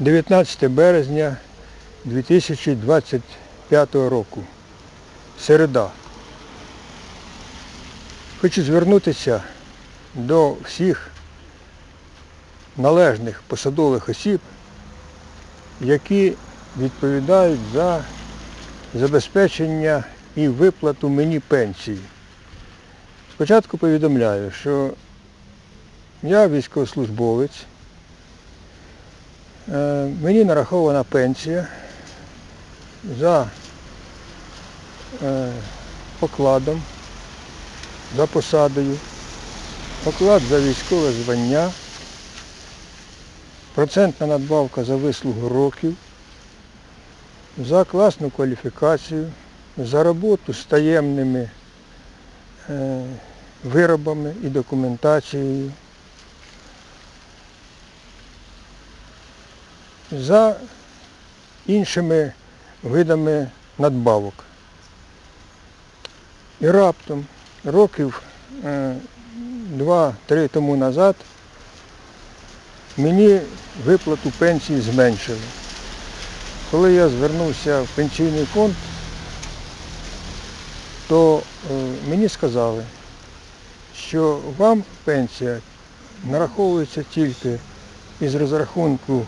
19 березня 2025 року. Середа. Хочу звернутися до всіх належних посадових осіб, які відповідають за забезпечення і виплату мені пенсії. Спочатку повідомляю, що я військовослужбовець, мені нарахована пенсія за е, покладом, за посадою, поклад за військове звання, процентна надбавка за вислугу років, за класну кваліфікацію, за роботу з таємними е, виробами і документацією. За іншими видами надбавок. І раптом, років е, два-три тому назад, мені виплату пенсії зменшили. Коли я звернувся в пенсійний фонд, то е, мені сказали, що вам пенсія нараховується тільки із розрахунку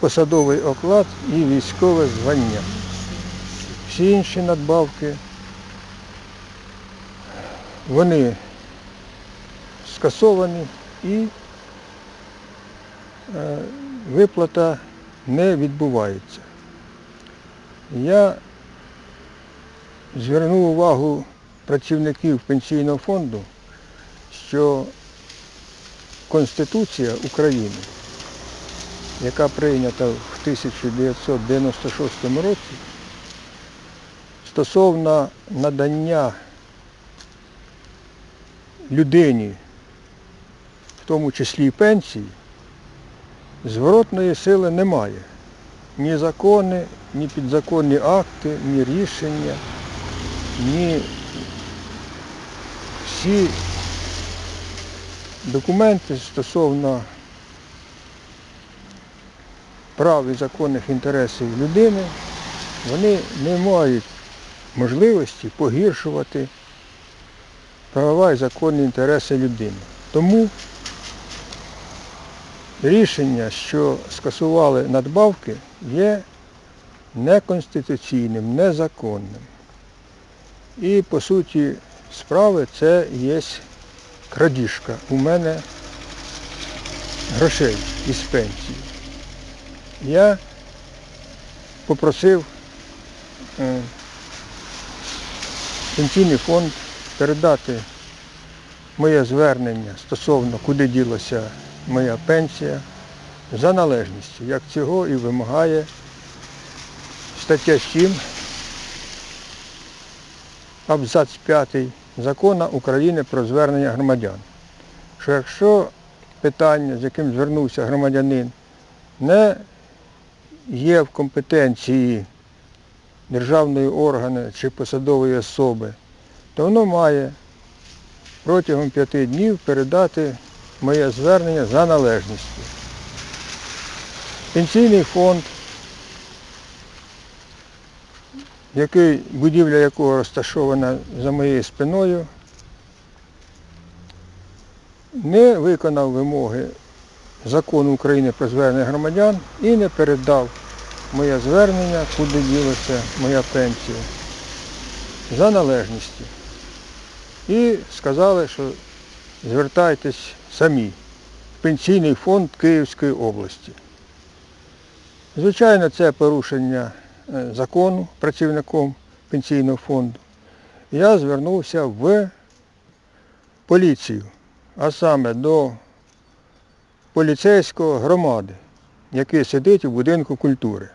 посадовий оклад і військове звання. Всі інші надбавки, вони скасовані і е, виплата не відбувається. Я звернув увагу працівників пенсійного фонду, що Конституція України яка прийнята в 1996 році, стосовно надання людині, в тому числі і пенсії, зворотної сили немає. Ні закони, ні підзаконні акти, ні рішення, ні всі документи стосовно прав і законних інтересів людини, вони не мають можливості погіршувати права і законні інтереси людини. Тому рішення, що скасували надбавки, є неконституційним, незаконним. І по суті справи це є крадіжка у мене грошей із пенсії я попросив е, пенсійний фонд передати моє звернення стосовно, куди ділася моя пенсія, за належністю, як цього і вимагає стаття 7, абзац 5 закону України про звернення громадян. Що якщо питання, з яким звернувся громадянин, не є в компетенції державної органи чи посадової особи, то воно має протягом п'яти днів передати моє звернення за належністю. Пенсійний фонд, який, будівля якого розташована за моєю спиною, не виконав вимоги закону України про звернення громадян і не передав моє звернення, куди ділася моя пенсія, за належністю. І сказали, що звертайтесь самі в пенсійний фонд Київської області. Звичайно, це порушення е, закону працівником пенсійного фонду. Я звернувся в поліцію, а саме до поліцейського громади, який сидить у будинку культури.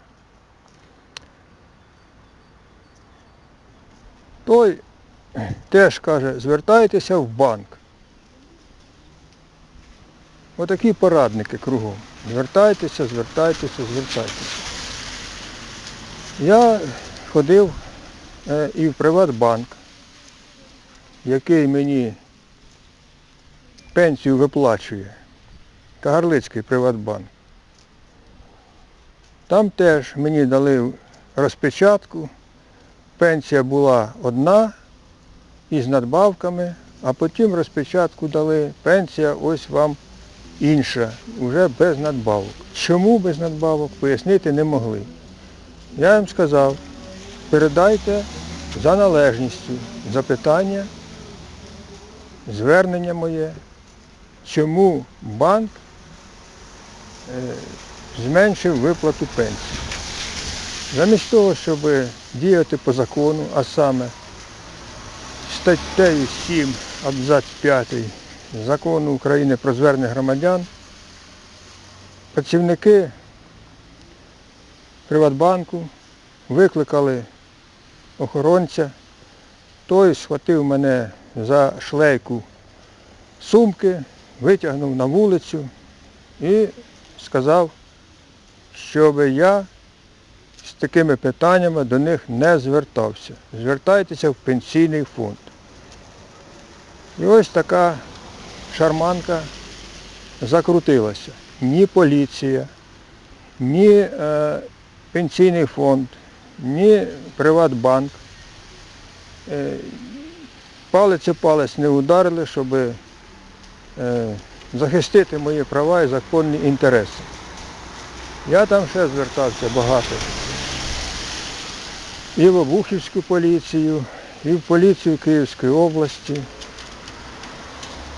Той теж каже, звертайтеся в банк. Отакі порадники кругом. Звертайтеся, звертайтеся, звертайтеся. Я ходив е, і в Приватбанк, який мені пенсію виплачує. Кагарлицький Приватбанк. Там теж мені дали розпечатку. Пенсія була одна із надбавками, а потім розпечатку дали. Пенсія ось вам інша, вже без надбавок. Чому без надбавок, пояснити не могли. Я їм сказав, передайте за належністю запитання, звернення моє, чому банк зменшив виплату пенсії. Замість того, щоб діяти по закону, а саме статтею 7 абзац 5 закону України про звернення громадян, працівники Приватбанку викликали охоронця, той схватив мене за шлейку сумки, витягнув на вулицю і сказав, щоб я з такими питаннями до них не звертався. Звертайтеся в пенсійний фонд. І ось така шарманка закрутилася. Ні поліція, ні е, пенсійний фонд, ні Приватбанк. Е, палець о палець не ударили, щоб е, захистити мої права і законні інтереси. Я там ще звертався багато. І в Обухівську поліцію, і в поліцію Київської області.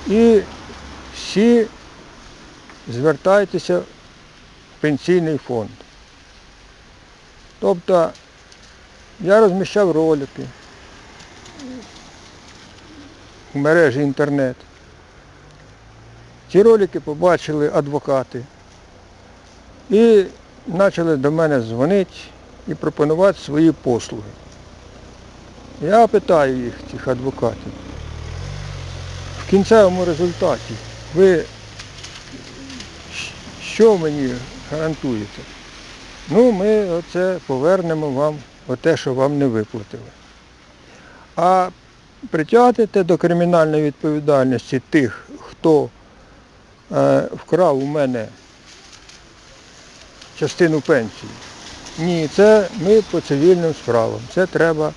І всі звертайтеся в пенсійний фонд. Тобто я розміщав ролики в мережі інтернет. Ці ролики побачили адвокати і почали до мене дзвонити і пропонувати свої послуги. Я питаю їх, цих адвокатів, в кінцевому результаті ви що мені гарантуєте? Ну, ми оце повернемо вам те, що вам не виплатили. А притягнете до кримінальної відповідальності тих, хто вкрав у мене частину пенсії. Ні, це ми по цивільним справам. Це треба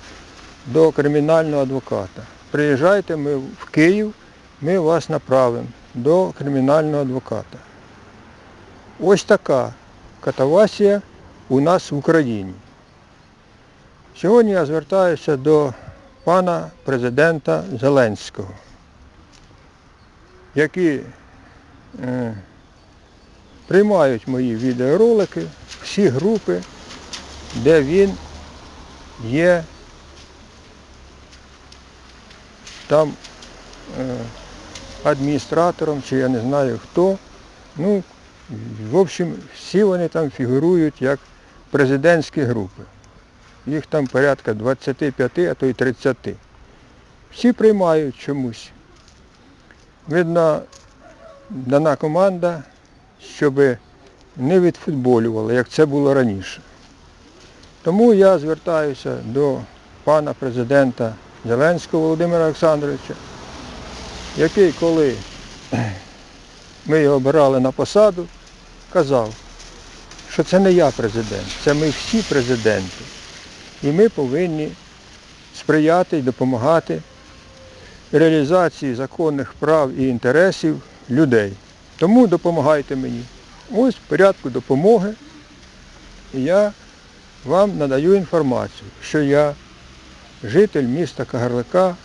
до кримінального адвоката. Приїжджайте ми в Київ, ми вас направимо до кримінального адвоката. Ось така катавасія у нас в Україні. Сьогодні я звертаюся до пана президента Зеленського, які е, приймають мої відеоролики, всі групи, де він є там е, адміністратором, чи я не знаю хто. Ну, в общем, всі вони там фігурують як президентські групи. Їх там порядка 25, а то й 30. Всі приймають чомусь. Видно, дана команда, щоб не відфутболювали, як це було раніше. Тому я звертаюся до пана президента Зеленського Володимира Олександровича, який, коли ми його обирали на посаду, казав, що це не я президент, це ми всі президенти. І ми повинні сприяти і допомагати реалізації законних прав і інтересів людей. Тому допомагайте мені. Ось в порядку допомоги я вам надаю інформацію, що я житель міста Кагарлика,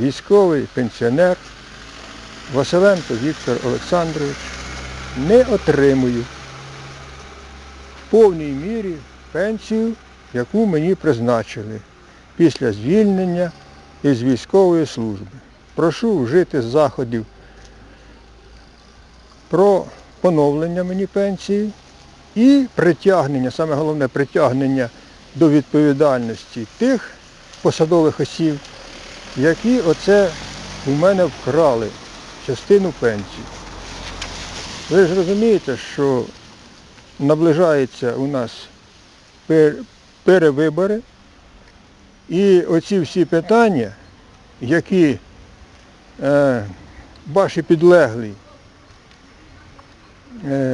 військовий пенсіонер Василенко Віктор Олександрович, не отримую в повній мірі пенсію, яку мені призначили після звільнення із військової служби. Прошу вжити заходів про поновлення мені пенсії і притягнення, саме головне притягнення до відповідальності тих посадових осіб, які оце у мене вкрали частину пенсії. Ви ж розумієте, що наближається у нас перевибори, і оці всі питання, які е, ваші підлеглі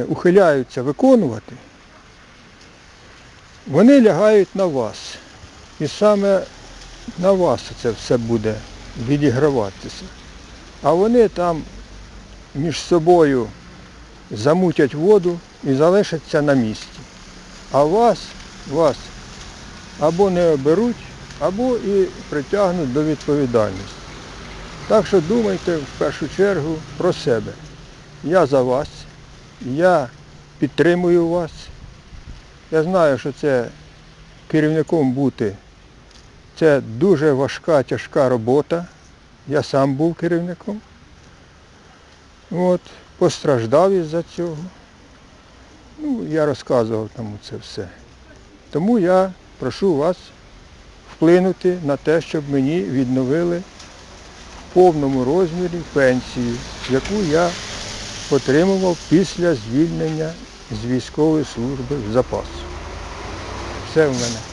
ухиляються виконувати, вони лягають на вас. І саме на вас це все буде відіграватися. А вони там між собою замутять воду і залишаться на місці. А вас, вас або не оберуть, або і притягнуть до відповідальності. Так що думайте в першу чергу про себе. Я за вас, я підтримую вас. Я знаю, що це керівником бути це дуже важка, тяжка робота. Я сам був керівником. От, постраждав із-за цього. Ну, я розказував там це все. Тому я прошу вас вплинути на те, щоб мені відновили в повному розмірі пенсію, яку я отримував після звільнення з військової служби в запас. Все в мене.